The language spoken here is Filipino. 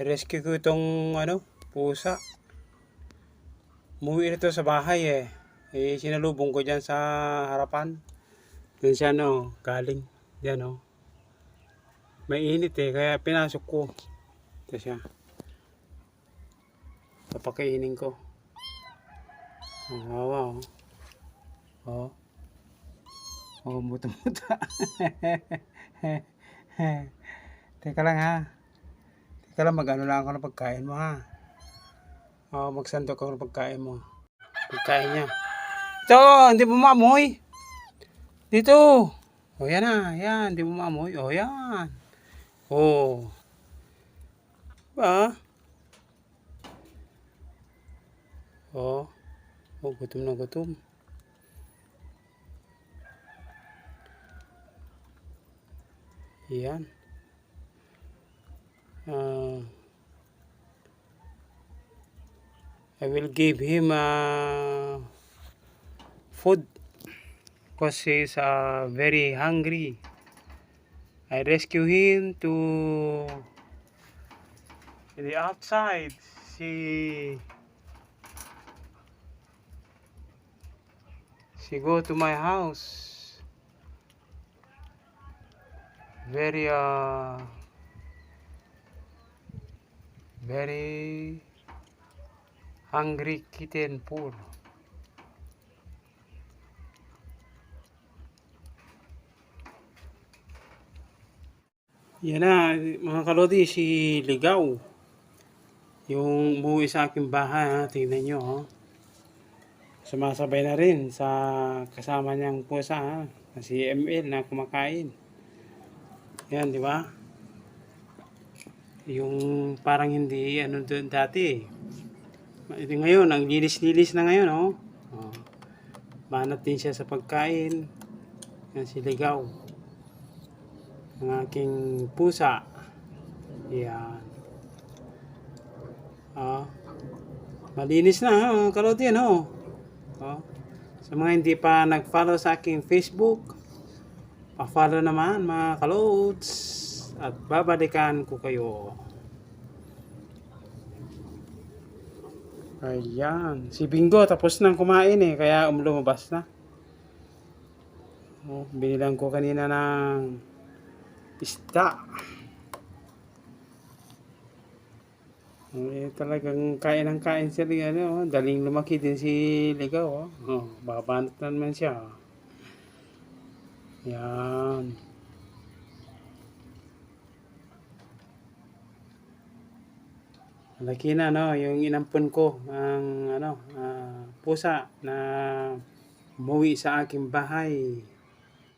rescue ko itong ano, pusa. Umuwi ito sa bahay eh. Eh, sinalubong ko dyan sa harapan. Doon siya no, galing. Diyan oh. Mainit eh, kaya pinasok ko. Ito siya. Papakainin ko. Ang wawa oh. Oh. Oh, muta-muta. Teka lang ha. Teka lang, mag-ano lang ako ng pagkain mo ha. Oh, magsandok ako ng pagkain mo. Pagkain niya. Ito, hindi mo maamoy. Dito. O yan na, yan, hindi mo maamoy. O yan. O. Ba? O. O, gutom na gutom. Yan. I will give him uh, food because he's uh, very hungry. I rescue him to the outside. She she go to my house. Very uh very hungry kitten poor. Yan na, mga kalodi, si Ligaw. Yung umuwi sa aking bahay, ha? tingnan nyo. Ha? Sumasabay na rin sa kasama niyang pusa, ha? na si ML na kumakain. Yan, di ba? Yung parang hindi, ano doon dati. Ito ngayon, ang lilis-lilis na ngayon, oh. oh. Banat din siya sa pagkain. Yan si Ligaw. Ang aking pusa. Yan. Oh. Malinis na, oh. Kalot yan, oh. oh. Sa mga hindi pa nag-follow sa aking Facebook, pa-follow naman mga kalots. At babalikan ko kayo. Ayan. Si Bingo tapos nang kumain eh. Kaya um, lumabas na. Oh, binilang ko kanina ng isda. Eh, talagang kain ng kain siya. Ano, oh. daling lumaki din si Ligaw. Oh. Oh, babanat na naman siya. Yan. Malaki na no, yung inampun ko ang ano, ah, pusa na umuwi sa aking bahay.